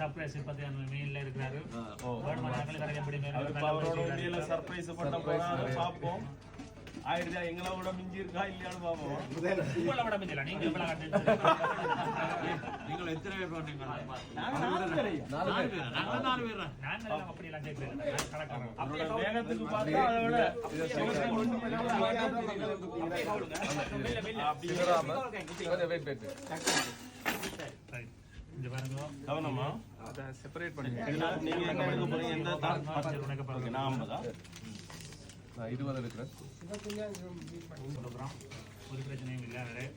Surprise பத்தி மெயின்ல இருக்கிறாரு. அவரோட சர்ப்ரைஸ் பண்ண போறாரு. பாப்போம் ஆயிடுதா எங்களை விட மிஞ்சி இருக்கா இல்லையான்னு பாப்போம் நீங்க நீங்கள் எத்தனை பேர் நாங்க நாலு பேரு. நாலு பேர். நாங்கள் நாலு பேர். அப்படி எல்லாம் கேட்கல. கலக்கிறோம் அவரோட வேகத்துக்கு பார்த்தா அதை விட வெயிட் வெயிட். இங்க பாருங்க. கவனமா? செப்பரேட் பண்ணி என்ன, நீங்க எடுக்க போறீங்க எந்த தார் பச்சை உனக்கு ஓகே பாருங்க நான் ஐம்பதா? நான் எடுக்கிறேன் ஒரு பிரச்சனையும் இல்லை. அதில்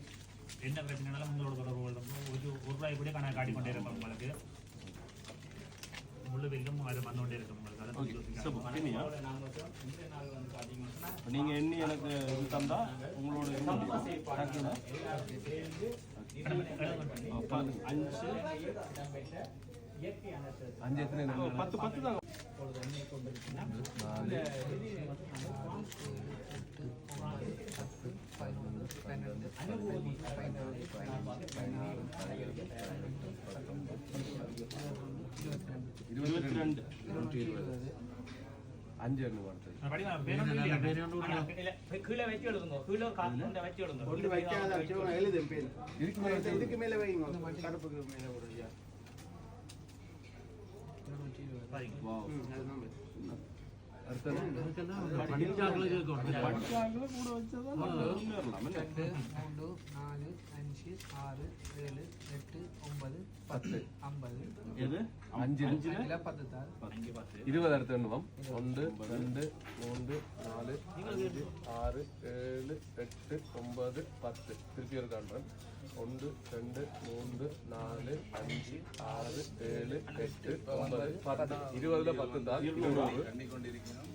என்ன பிரச்சனைனாலும் உங்களோட தொடர்பு கொள்ளும். ஒரு ஒரு ரூபாய் கூட கணக்கு காட்டிக்கொண்டே இருக்கும் உங்களுக்கு. முழு வெல்லும் அது வந்து கொண்டே இருக்கும் உங்களுக்கு. அதை? நீங்க எண்ணி எனக்கு தந்தா உங்களோட அஞ்சு. அஞ்சு எத்தனை? பத்து பத்து தான் இருபத்தி ரெண்டு. இருபது அஞ்சு எண்ணு வருது வடிவா, வேணும்னு இல்லையா? ஆனா, கீழே வச்சு எழுதுங்க கீழே காசு வச்சு எழுதுங்க கொண்டு வைக்காத வச்சுக்கோங்க, எழுது பேர். இதுக்கு மேல இதுக்கு- இதுக்கு மேல வைங்க கருப்புக்கு மேல ஒரு ஐயா. பாருங்க. ம், அதுதான் பேர். அடுத்தது படிச்சாக்களை கேட்கணும் படிச்சாங்களே கூட வச்சதா முன்னேறலாம் என்ன? ரெண்டு மூணு நாலு அஞ்சு ஆறு ஏழு எட்டு ஒன்பது பத்து ஐம்பது எது அஞ்சு இல்ல பத்து தார் இருபது அடுத்து எண்ணுவோம் ஒன்று ரெண்டு மூன்று நாலு அஞ்சு ஆறு ஏழு எட்டு ஒன்பது பத்து திருப்பி ஒரு காண்றேன் ஒன்று ரெண்டு மூன்று நாலு அஞ்சு ஆறு ஏழு எட்டு ஒன்பது பத்து இருபதுல பத்து தான் இருநூறு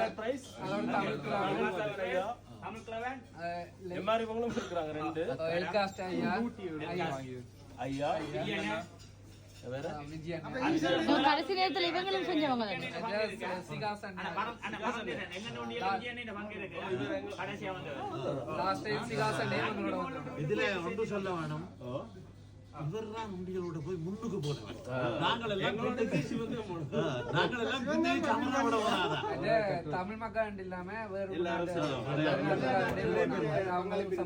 surprise. ஐயா, தமிழ் கிழவன்? MR இவங்களும் இருக்கிறாங்க ரெண்டு. எல்காஸ்ட் ஐயா. ஐயா. கடைசி நேரத்துல இவங்களும் செஞ்சவங்க இதுல ஒன்று சொல்ல வேணும். இவர்தான் உண்டிகளோட போய் முன்னுக்கு போனவர். நாங்கள் எல்லாம் தமிழ் மக்கள் இல்லாம வேற அவங்களுக்கு